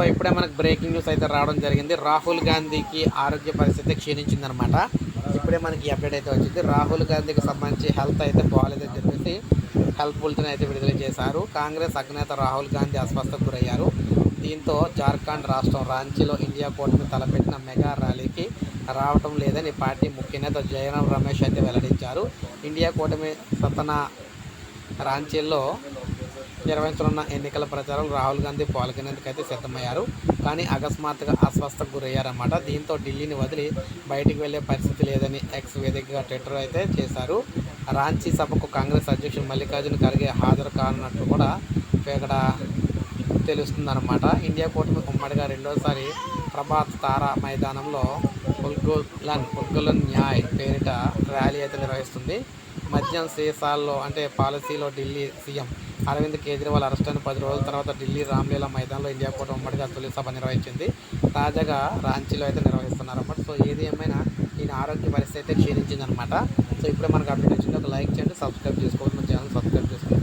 So ఇప్పుడే మనకు breaking news అయితే రావడం జరిగింది. రాహుల్ గాంధీకి ఆరోగ్య పరిస్థితి క్షీణించిందనమాట ఇప్పుడే మనకి అప్డేట్ అయితే వచ్చింది. రాహుల్ గాంధీకి సంబంధించి హెల్త్ అయితే బాగాలేదని చెప్పేసి హెల్త్ బులెటిన్ అయితే విడుదల చేశారు. కాంగ్రెస్ అగ్నేత రాహుల్ గాంధీ అస్వస్థకు గురయ్యారు. దీంతో జార్ఖండ్ రాష్ట్రం రాంచీలో ఇండియా కూటమి తలపెట్టిన మెగా ర్యాలీకి రావటం లేదని పార్టీ ముఖ్య నేత జయరాం రమేష్ అయితే వెల్లడించారు. ఇండియా కూటమి సతన రాంచీల్లో నిర్వహించనున్న ఎన్నికల ప్రచారం రాహుల్ గాంధీ పాల్గొనేందుకు అయితే సిద్ధమయ్యారు. కానీ అకస్మాత్తుగా అస్వస్థకు గురయ్యారన్నమాట. దీంతో ఢిల్లీని వదిలి బయటికి వెళ్ళే పరిస్థితి లేదని ఎక్స్ వేదికగా ట్విట్టర్ అయితే చేశారు. రాంచీ సభకు కాంగ్రెస్ అధ్యక్షుడు మల్లికార్జున ఖర్గే హాజరు కానున్నట్టు కూడా ఇక్కడ తెలుస్తుందన్నమాట. ఇండియా కూటమి ఉమ్మడిగా రెండోసారి ప్రభాత్ తారా మైదానంలో ఉల్గులన్ ఉల్గులన్ న్యాయ్ పేరిట ర్యాలీ అయితే నిర్వహిస్తుంది. మద్యం సీసాల్లో అంటే పాలసీలో ఢిల్లీ సీఎం అరవింద్ కేజ్రీవాల్ అరెస్ట్ అయిన పది రోజుల తర్వాత ఢిల్లీ రామ్లీలా మైదానంలో ఇండియా కూటమి ఉమ్మడిగా తొలి సభ నిర్వహించింది. తాజాగా రాంచీలో అయితే నిర్వహిస్తున్నారన్నమాట. సో ఏది ఏమైనా ఈయన ఆరోగ్య పరిస్థితి అయితే క్షీణించిందనమాట సో ఇప్పుడే మనకు అప్డేట్ వచ్చింది. ఒక లైక్ చేయండి సబ్స్క్రైబ్ చేసుకోవాలి మన ఛానల్ సబ్స్క్రైబ్ చేసుకోండి.